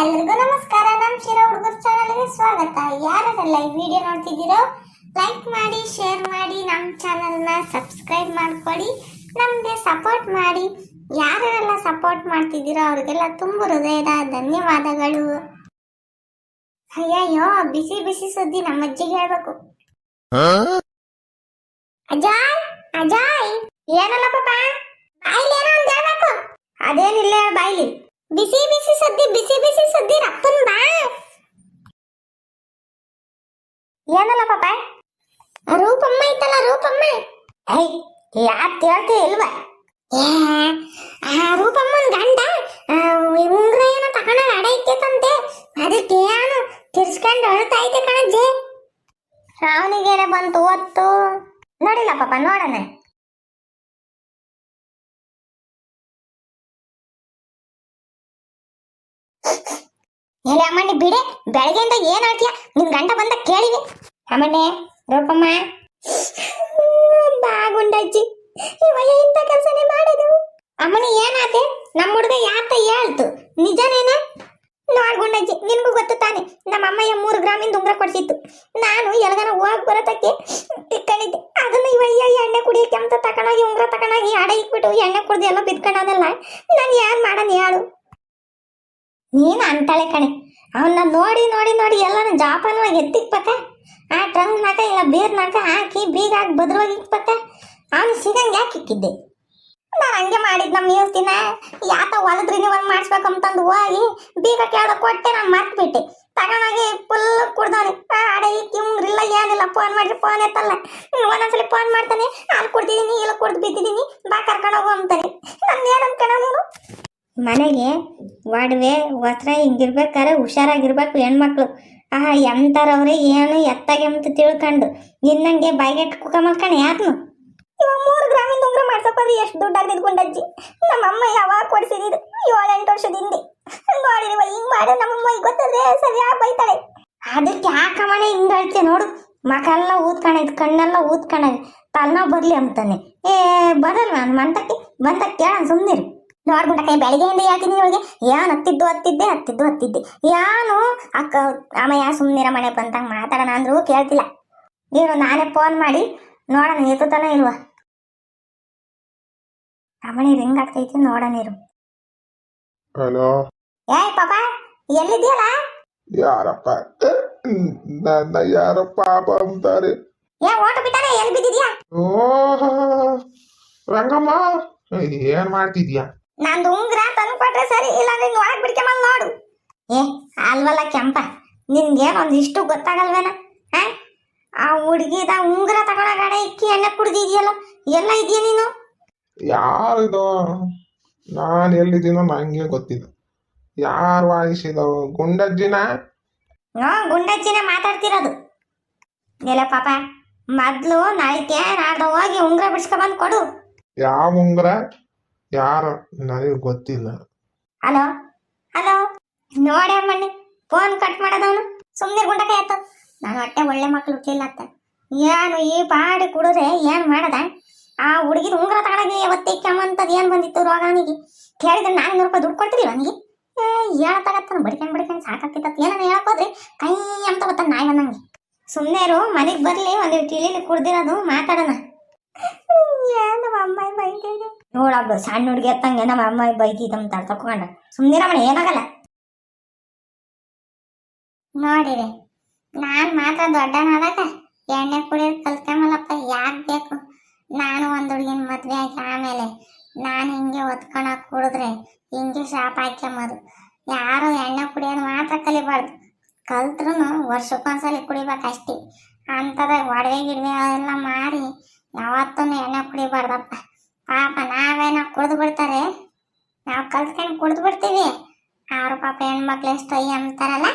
ಎಲ್ರಿಗೂ ನಮಸ್ಕಾರ. ನಮ್ಮ ಶಿರ ಹುಡುಗರ ಚಾನಲ್ಗೆ ಸ್ವಾಗತ. ಯಾರೆಲ್ಲ ಈ ವಿಡಿಯೋ ನೋಡ್ತಿದ್ದೀರೋ ಲೈಕ್ ಮಾಡಿ ಶೇರ್ ಮಾಡಿ ನಮ್ಮ ಚಾನಲ್ನ ಸಬ್ಸ್ಕ್ರೈಬ್ ಮಾಡ್ಕೊಳ್ಳಿ. ನಮಗೆ ಸಪೋರ್ಟ್ ಮಾಡಿ. ಯಾರೆಲ್ಲ ಸಪೋರ್ಟ್ ಮಾಡ್ತಿದ್ದೀರೋ ಅವ್ರಿಗೆಲ್ಲ ತುಂಬ ಹೃದಯದ ಧನ್ಯವಾದಗಳು. ಅಯ್ಯಯ್ಯೋ ಬಿಸಿ ಬಿಸಿ ಸುದ್ದಿ ನಮ್ಮ ಅಜ್ಜಿಗೆ ಹೇಳ್ಬೇಕು ಅಜಾಯ್ ಅಜಾಯ್ ಏನಲ್ಲ ಪಾಪ ಬಾಯ್ಲಿ ಏನೋ ಒಂದು ಹೇಳ್ಬೇಕು ಅದೇನಿಲ್ಲ ಹೇಳು ಬಾಯ್ಲಿ ಬಿಸಿ ಬಿಸಿ ಬಿಸಿ ಸುದ್ದಿ ರಪ್ಪನ್ ಬಾ. ಏನಲ್ಲ ಪಾಪ ರೂಪಮ್ಮ ಐತಲ್ಲ, ರೂಪಮ್ಮ? ಐ ಯಾತ್ ಹೇಳ್ತಿ ಇಲ್ವಾ? ಆ ರೂಪಮ್ಮನ್ ಗಂಡ ಉಂಗ್ರ ಏನೋ ತಕೊಂಡ ಅಡ ಇತ್ತಂತೆ ಅದಕ್ಕೆ ಏನು ತಿರ್ಸ್ಕೊಂಡು ಅಳ್ತಾ ಐತೆ ಕಣಜ್ಜಿ. ಅವನಿಗೇನೆ ಬಂತು ಒತ್ತು ನೋಡಿಲ್ಲ ಪಾಪ ನೋಡೋಣ. ಎಲೆ ರಾಮಣ್ಣ, ಬಿಡೆ. ಬೆಳಗ್ಗೆಯಿಂದ ಏನ್ ಆಡ್ತೀಯ ನಿನ್ ಗಂಡ ಬಂದ ಕೇಳಿವಿ. ರಾಮಣ್ಣೆ, ರೂಪಮ್ಮ. ಬಾಗುಂಡಜ್ಜಿ ಇವಯ್ಯ ಇಂಥ ಕೆಲಸನೇ ಮಾಡೋದು? ಅಮ್ಮನಿ, ಏನಾತೆ? ನಮ್ಮ ಹುಡುಗ ಯಾತ ಹೇಳ್ತು? ನಿಜನೇನ? ನೋಡ್ಗುಂಡಜ್ಜಿ ನಿನ್ಗೂ ಗೊತ್ತು ತಾನೆ ನಮ್ಮ ಅಮ್ಮಯ್ಯ ಮೂರು ಗ್ರಾಮಿಂದ ಉಂಗ್ರ ಕೊಡ್ಸಿತ್ತು. ನಾನು ಎಲ್ಗನ ಹೋಗಿ ಬರತಕ್ಕೆ ಇಟ್ಕೊಂಡಿದ್ದೆ ಅದನ್ನ ಇವಯ್ಯ ಎಣ್ಣೆ ಕುಡಿಯಕ್ಕೆ ಅಂತ ತಕೊಂಡೋಗಿ ಉಂಗ್ರ ತಕೊಂಡೋಗಿ ಅಡ ಇಟ್ಬಿಟ್ಟು ಎಣ್ಣೆ ಕುಡ್ದು ಎಲ್ಲ ಬಿದ್ಕೊಂಡೋದಲ್ಲ ನಾನು ಯಾರು ಮಾಡೋದು ಹೇಳು. ನೀನು ಅಂತಾಳೆ ಕಣೆ. ಅವನ್ನ ನೋಡಿ ನೋಡಿ ನೋಡಿ ಎಲ್ಲಾನು ಜಾಪಾನವಾಗಿ ಎತ್ತಿಕ್ಪತ್ತೆ ಆ ಟ್ರಂಕ್ನಾಗ ಇಲ್ಲ ಬೀರ್ನಾಗ ಹಾಕಿ ಬೀಗ ಹಾಕಿ ಭದ್ರವಾಗಿ ಇಕ್ಪತ್ತೆ ಅವ್ನು ಸಿಗಂಗೆ ಯಾಕೆ ಇಕ್ಕಿದ್ದೆ? ನಾನು ಹಂಗೆ ಮಾಡಿದ್ ನಮ್ಮ ದಿನ ಯಾತ ಹೊಲದ್ರಿ ನೀವು ಒಂದು ಮಾಡಿಸ್ಬೇಕಂತಂದು ಹೋಗಿ ಬೀಗ ಕೇಳೋ ಕೊಟ್ಟೆ, ನಾನು ಮರ್ತ್ಬಿಟ್ಟೆ. ತಗೊಂಡೋಗಿ ಫುಲ್ ಕುಡ್ದವನಿ. ಅಡೆ ಉಂಗ್ರಿಲ್ಲ ಏನಿಲ್ಲ ಫೋನ್ ಮಾಡ್ರಿ ಫೋನ್ ಎತ್ತಲ್ಲ. ಒಂದೊಂದ್ಸಲಿ ಫೋನ್ ಮಾಡ್ತಾನೆ. ಅಲ್ಲಿ ಕುಡ್ದಿದ್ದೀನಿ ಇಲ್ಲ ಕುಡ್ದು ಬಿದ್ದಿದ್ದೀನಿ ಬಾ ಕರ್ಕೊಂಡು ಹೋಗು ಅಂತಾನೆ. ನಾನು ಏನಂತ ನೋಡು ಮನೆಗೆ ಒಡವೆ, ವಸ್ತ್ರ ಹಿಂಗಿರ್ಬೇಕಾದ್ರೆ ಹುಷಾರಾಗಿರ್ಬೇಕು ಹೆಣ್ಮಕ್ಳು. ಆಹಾ ಎಂತಾರವ್ರೆ ಏನು ಎತ್ತಾಗೆಂತ ತಿಳ್ಕೊಂಡು. ನಿನ್ನಂಗೆ ಬಾಯಿಗೆ ಕುಕ ಮಲ್ಕಣೆ ಯಾರನು? ಇವಾಗ ಮೂರು ಗ್ರಾಮಿಂದ ಉಂಗ್ರ ಮಾಡ್ಸೋಕೋದ್ರೆ ಎಷ್ಟು ದುಡ್ಡು ಗುಂಡಜ್ಜಿ ನಮ್ಮ ಅಮ್ಮ ಯಾವಾಗ ಕೊಡ್ಸಿದ್ದು ಏಳು ಎಂಟು ವರ್ಷದ ಹಿಂದೆ ನೋಡಿರುವ ಹಿಂಗ್ ಮಾಡಿ, ನಮ್ಮಮ್ಮ ಗೊತ್ತದೆ ಸರಿಯಾಗಿ ಬೈತಾಳೆ. ಅದಕ್ಕೆ ಯಾಕಮ್ಮನೆ ಹಿಂಗ್ ಹೇಳ್ತೀಯ ನೋಡು. ಮಕ್ಕಳೆಲ್ಲ ಊದ್ಕೊಂಡೈತೆ ಕಣ್ಣೆಲ್ಲ ಊದ್ಕೊಂಡೈತೆ ತಲೆನೋವು ಬರ್ಲಿ ಅಂತಾನೆ. ಏ, ಬರಲ್ವಾ? ಮಂತಕ್ಕೆ ಮಂತಕ್ಕೆ ಬಂತ ಕೇಳ ಸುಮ್ಮನಿರು ನೋಡ್ಬಿಟ್ಟ ಬೆಳಿಗ್ಗೆಯಿಂದ ಹೇಳ್ತೀನಿ ಇವಳಿಗೆ ಯಾನ್ ಹತ್ತಿದ್ದು ಹತ್ತಿದ್ದೆ ಹತ್ತಿದ್ದು ಹತ್ತಿದ್ದೆ. ಯಾನು? ಅಕ್ಕ ಅಮ್ಮಯ್ಯ ಸುಮ್ಮನಿರ ಮನೆ ಬಂತಂಗೆ ಮಾತಾಡೋಣ ಅಂದ್ರು ಕೇಳ್ತಿಲ್ಲ. ನೀನು ನಾನೇ ಫೋನ್ ಮಾಡಿ ನೋಡೋಣ ಎತ್ತುತ್ತಾನ ಇಲ್ವಾ? ಅಮ್ಮನಿ ರಿಂಗ್ ಆಗ್ತೈತಿ ನೋಡೋಣ ಇರು. ಹಲೋ? ಏಯ್ ಪಾಪ ಎಲ್ಲಿದ್ಯಲ್ಲ ಯಾರಪ್ಪ? ನನ್ನ ಯಾರೋ ಪಾಪ ಅಂತಾರೆ. ಏ ಓಟ ಬಿಟ್ಟಾನೆ ಎಲ್ಲಿ ಬಿದ್ದಿದ್ಯಾ? ಓ ರಂಗಮ್ಮ ಏನ್ ಮಾಡ್ತಿದ್ಯಾ? ನಂದು ಉಂಗ್ರ ತಂದು ಕೊಟ್ರೆ ಸರಿ ಇಲ್ಲ ನಿನ್ ಒಳಗ್ ಬಿಡ್ಕೊಂಬಂದ್ ನೋಡು. ಏ ಅಲ್ವಲ್ಲ ಕೆಂಪ ನಿನ್ಗೇನ್ ಒಂದ್ ಇಷ್ಟು ಗೊತ್ತಾಗಲ್ವೇನ? ಹಾ? ಆ ಹುಡ್ಗಿದ ಉಂಗ್ರ ತಗೊಳಗಡೆ ಇಕ್ಕಿ ಎಣ್ಣೆ ಕುಡ್ದಿದ್ಯಲ್ಲ ಎಲ್ಲ ಇದೆಯಾ ನೀನು? ಯಾರಿದು ನಾನು ಎಲ್ಲಿದ್ದೀನೋ ನಂಗೆ ಗೊತ್ತಿಲ್ಲ. ಯಾರು ವಾಯಿಸಿದ ಗುಂಡಜ್ಜಿನ? ನೋ ಗುಂಡಜ್ಜಿನೇ ಮಾತಾಡ್ತಿರೋದು. ಎಲ್ಲ ಪಾಪ ಮೊದ್ಲು ನಾಳಿಕೆ ನಾಡ್ದು ಹೋಗಿ ಉಂಗ್ರ ಬಿಡ್ಸ್ಕೊಂಬಂದ್ ಕೊಡು. ಯಾವ ಉಂಗ್ರ? ಯಾರು ನನಗೆ ಗೊತ್ತಿಲ್ಲ. ಹಲೋ? ಹಲೋ? ನೋಡ್ಯ ಮಣ್ಣಿ ಫೋನ್ ಕಟ್ ಮಾಡೋದವನು? ಸುಮ್ಮನೆ ಗುಂಡಕ ಆಯ್ತು. ನಾನು ಹೊಟ್ಟೆ ಒಳ್ಳೆ ಮಕ್ಳು ಹುಟ್ಟಿಲ್ಲ ಅಂತ. ಏನು ಈ ಬಾಡಿ ಕುಡಿದ್ರೆ ಏನು ಮಾಡದ? ಆ ಹುಡುಗಿದ ಉಂಗ್ರ ತಗೊಳಗೆ ಕೆಮ್ಮಂತದ್ ಏನು ಬಂದಿತ್ತು ರೋಗ ಅವನಿಗೆ? ಕೇಳಿದ್ರೆ ನಾನ್ನೂರು ರೂಪಾಯಿ ದುಡ್ಡು ಕೊಡ್ತಿರ್ಲಿಲ್ಲ ಅವನಿಗೆ? ಏ ಹೇಳ್ತಾಗತ್ತಾನ ಬಡ್ಕೊಂಡು ಬಡ್ಕೊಂಡು ಸಾಕಾಗ್ತಿತ್ತ ಏನನ್ನ ಹೇಳಕ್ ಹೋದ್ರೆ ಕೈ ಅಂತ ಗೊತ್ತ ನಾಯಿ ಬಂದಂಗೆ ಸುಮ್ಮನೆ ಮನೆಗೆ ಬರ್ಲಿ ಒಂದು ತಿಳಿಲಿ, ಕುಡ್ದಿರೋದು, ಮಾತಾಡೋಣ. ನೋಡಬ್ಬ ಸಣ್ಣ ಹುಡುಗಿ ಎತ್ತಂಗೆ ನಮ್ಮ ಅಮ್ಮ ಬೈತಿತ್ತಂತ ತಕೊಂಡ ಸುಮ್ಮನೆ ರಮಣ ಏನಾಗಲ್ಲ. ನೋಡಿರಿ, ನಾನು ಮಾತ್ರ ದೊಡ್ಡನಾದಾಗ ಎಣ್ಣೆ ಕುಡಿಯೋದು ಕಲ್ತ್ಕೊಂಬಲ್ಲಪ್ಪ, ಯಾಕ್ ಬೇಕು? ನಾನು ಒಂದು ಹುಡುಗಿನ ಮದ್ವೆ ಆಗಿ ಆಮೇಲೆ ನಾನು ಹಿಂಗೆ ಒತ್ಕೊಳಕ್ ಕುಡಿದ್ರೆ ಹಿಂಗೆ ಶಾಪ್ ಹಾಕ್ಯಂಬದು. ಯಾರು ಎಣ್ಣೆ ಕುಡಿಯೋದು ಮಾತ್ರ ಕಲಿಬಾರ್ದು. ಕಲ್ತ್ರು ವರ್ಷಕ್ಕೊಂದ್ಸಲಿ ಕುಡಿಬೇಕಷ್ಟೇ. ಅಂತದಾಗ ಒಡವೆ ಗಿಡವೆ ಅವೆಲ್ಲ ಮಾರಿ ಯಾವತ್ತೂ ಎಣ್ಣೆ ಕುಡಿಬಾರ್ದಪ್ಪ. ಪಾಪ ನಾವೇನೋ ಕುಡಿದು ಬಿಡ್ತಾರೆ. ನಾವು ಕಲ್ತ್ಕೊಂಡು ಕುಡಿದು ಬಿಡ್ತೀವಿ. ಅವ್ರ ಪಾಪ ಹೆಣ್ಮಕ್ಳು ಎಷ್ಟು ಅಯ್ಯ ಅಂತಾರಲ್ಲ